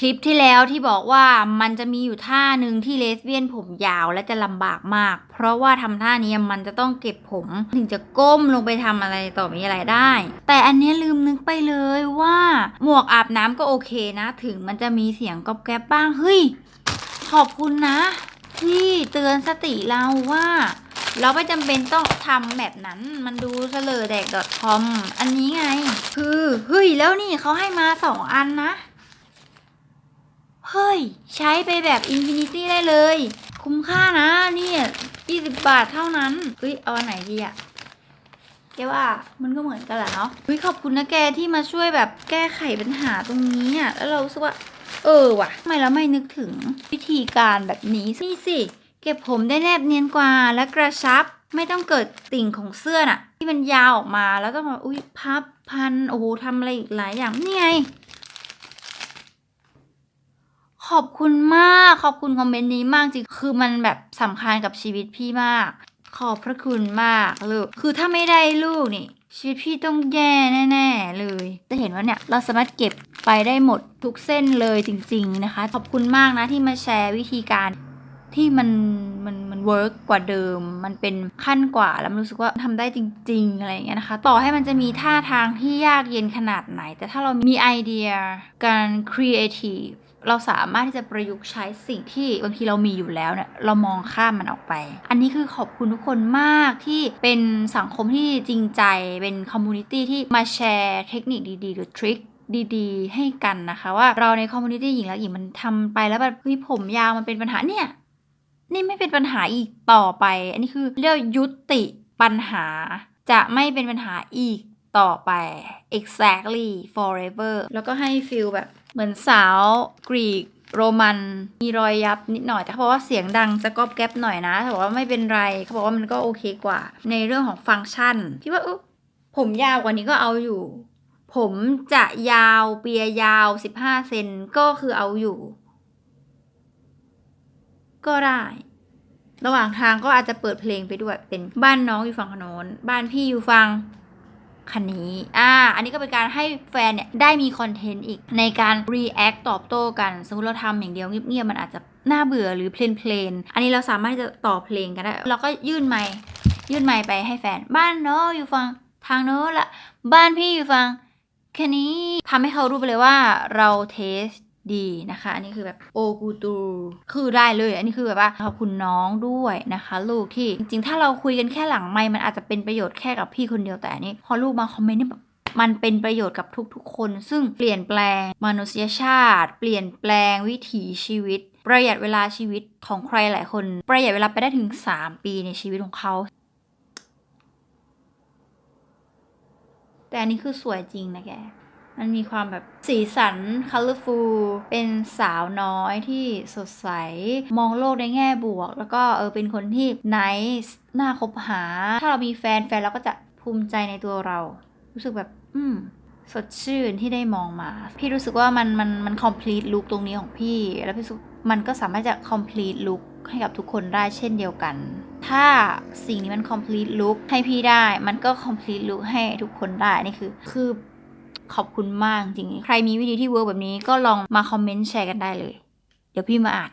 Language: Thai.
คลิปที่แล้วที่บอกว่ามันจะมีอยู่ท่าหนึ่งที่เลสเบี้ยนผมยาวและจะลำบากมาก เพราะว่าทำท่านี้มันจะต้องเก็บผม ถึงจะก้มลงไปทำอะไรต่อมีอะไรได้ แต่อันนี้ลืมนึกไปเลยว่า หมวกอาบน้ำก็โอเคนะ ถึงมันจะมีเสียงกรอบแกรบบ้างเฮ้ยขอบคุณนะ ที่เตือนสติเราว่า เราไม่จำเป็นต้องทำแบบนั้นมันดูเสลอแดก .com อันนี้ไง คือเฮ้ยแล้วนี่เขาให้มาสองอันนะ ฮ้ย ใช้ไปแบบอินฟินิตี้ได้เลย คุ้มค่านะเนี่ย20 บาทเท่านั้นเฮ้ย เอาอันไหนดีอะแกว่ามันก็เหมือนกันแหละเนาะเฮ้ยขอบคุณนะแกที่มาช่วยแบบแก้ไขปัญหาตรงนี้อะแล้วเรารู้สึกว่า เออว่ะทำไมเราไม่นึกถึงวิธีการแบบนี้นี่สิเก็บผมได้แนบเนียนกว่าและกระชับไม่ต้องเกิดติ่งของเสื้อน่ะ ที่มันยาวออกมาแล้วต้องมาอุ้ยพับพันโอ้โหทำอะไรอีกหลายอย่างนี่ไง ขอบคุณมาก ขอบคุณคอมเมนต์นี้มากจริง คือมันแบบสำคัญกับชีวิตพี่มาก ขอบพระคุณมากลูก คือถ้าไม่ได้ลูกนี่ชีวิตพี่ต้องแย่แน่ๆเลย จะเห็นว่าเนี่ยเราสามารถเก็บไปได้หมดทุกเส้นเลยจริง ๆนะคะ ขอบคุณมากนะที่มาแชร์วิธีการ ที่มันมันมันเวิร์กกว่าเดิม มันเป็นขั้นกว่าแล้วมันรู้สึกว่าทำได้จริง ๆ อะไรอย่างเงี้ยนะคะ ต่อให้มันจะมีท่าทางที่ยากเย็นขนาดไหน แต่ถ้าเรามีไอเดียการครีเอทีฟเราสามารถที่จะประยุกต์ใช้สิ่งที่บางทีเรามีอยู่แล้วเนี่ยเรามองข้ามมันออกไป อันนี้คือขอบคุณทุกคนมากที่เป็นสังคมที่จริงใจ เป็นคอมมูนิตี้ที่มาแชร์เทคนิคดี ๆ หรือทริคดีๆ ให้กันนะคะ ว่าเราในคอมมูนิตี้หญิงและหญิงมันทำไปแล้วแบบเฮ้ยผมยาวมันเป็นปัญหาเนี่ย นี่ไม่เป็นปัญหาอีกต่อไป อันนี้คือเรียกยุติปัญหา จะไม่เป็นปัญหาอีกต่อไป exactly forever แล้วก็ให้ฟีลแบบเหมือนสาวกรีกโรมันมีรอยยับนิดหน่อย แต่เขาบอกว่าเสียงดังจะกอบแก๊บหน่อยนะแต่บอกว่าไม่เป็นไร เขาบอกว่ามันก็โอเคกว่า ในเรื่องของฟังก์ชันพี่ว่าอผมยาวกว่านี้ก็เอาอยู่ ผมจะยาวเปียยาว 15 เซนก็คือเอาอยู่ ก็ได้ ระหว่างทางก็อาจจะเปิดเพลงไปด้วยเป็นบ้านน้องอยู่ฝั่งขนนบ้านพี่อยู่ฝั่งคันนี้ อ่า อันนี้ก็เป็นการให้แฟนเนี่ยได้มีคอนเทนต์อีกในการ react ตอบโต้กัน สมมติเราทำอย่างเดียวเงียบๆมันอาจจะน่าเบื่อหรือเพลนเพลนอันนี้เราสามารถจะต่อเพลงกันได้ เราก็ยื่นไมค์ยื่นไมค์ไปให้แฟน บ้านน้องอยู่ฝั่งทางโน้นละ บ้านพี่อยู่ฝั่งแค่นี้ทำให้เขารู้ไปเลยว่าเราเทส ดีนะคะ อันนี้คือแบบโอกูตูคือได้เลย อันนี้คือแบบว่าขอบคุณน้องด้วยนะคะ ลูกที่จริงๆ ถ้าเราคุยกันแค่หลังไมค์มันอาจจะเป็นประโยชน์แค่กับพี่คนเดียวแต่อันนี้ พอลูกมาคอมเมนต์นี่แบบมันเป็นประโยชน์กับทุกๆ คน ซึ่งเปลี่ยนแปลงมนุษยชาติ เปลี่ยนแปลงวิถีชีวิต ประหยัดเวลาชีวิตของใครหลายคน ประหยัดเวลาไปได้ถึง 3 ปีในชีวิตของเขาแต่อันนี้คือสวยจริงนะแก มันมีความแบบสีสัน colorful เป็นสาวน้อยที่สดใส มองโลกในแง่บวก แล้วก็เออเป็นคนที่ nice น่าคบหา ถ้าเรามีแฟนแฟนเราก็จะภูมิใจในตัวเรา รู้สึกแบบ อืมสดชื่นที่ได้มองมา พี่รู้สึกว่ามันมันมัน complete look ตรงนี้ของพี่ แล้วพี่รู้สึกมันก็สามารถจะ complete look ให้กับทุกคนได้เช่นเดียวกัน ถ้าสิ่งนี้มัน complete look ให้พี่ได้ มันก็ complete look ให้ทุกคนได้ นี่คือ คือ ขอบคุณมากจริงๆใครมีวิธีที่เวิร์กแบบนี้ก็ลองมาคอมเมนต์แชร์กันได้เลย เดี๋ยวพี่มาอ่าน